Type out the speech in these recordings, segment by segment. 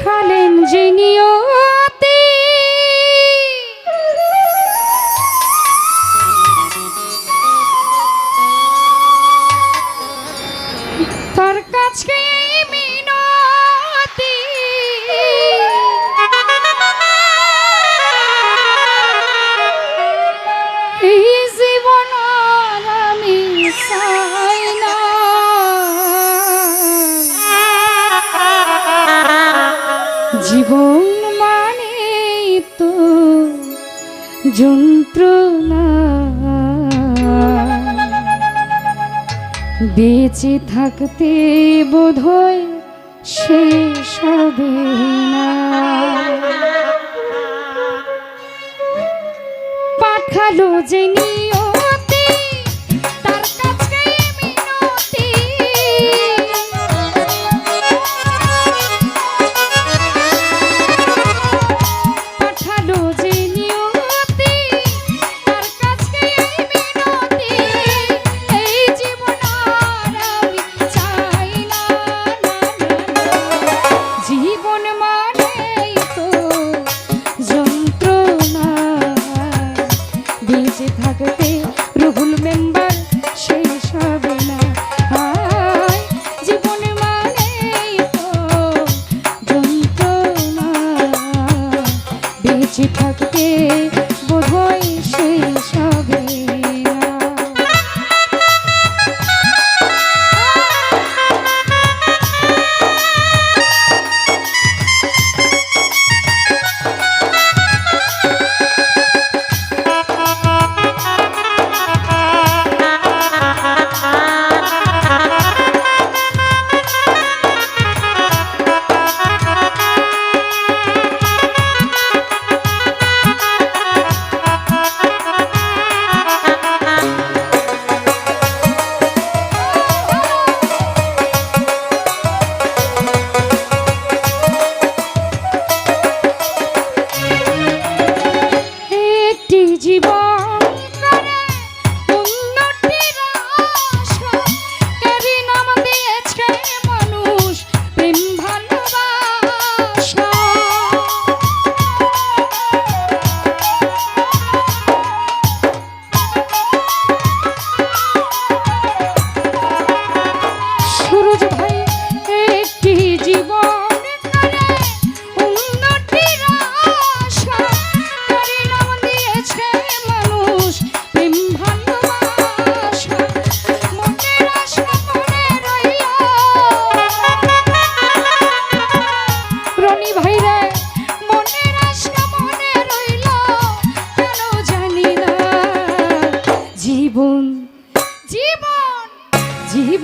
পাঠালেন যিনিও যন্ত্রণা। বেঁচে থাকতে বোধহয় শেষ হবে না। পাঠালো যে নিয়ে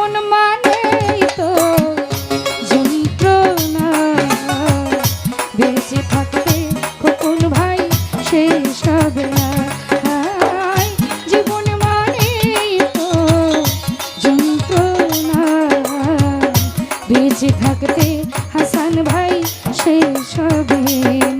মন মানে তো যন্ত্রণা বেঁচে থাকতে খোকন ভাই শেষ হবে না। জীবন মানে তো যন্ত্রণা বেঁচে থাকতে হাসান ভাই শেষ হবে না।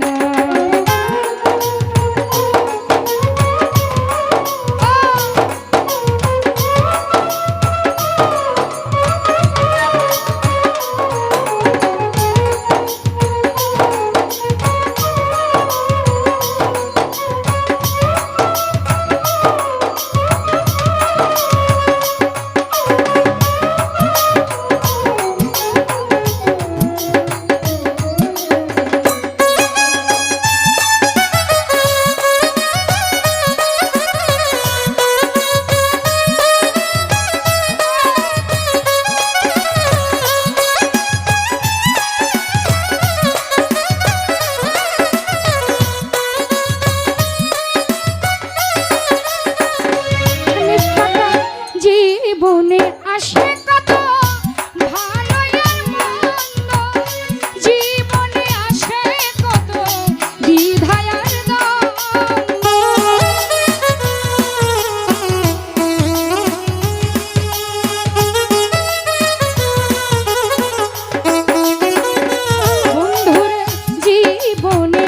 মনে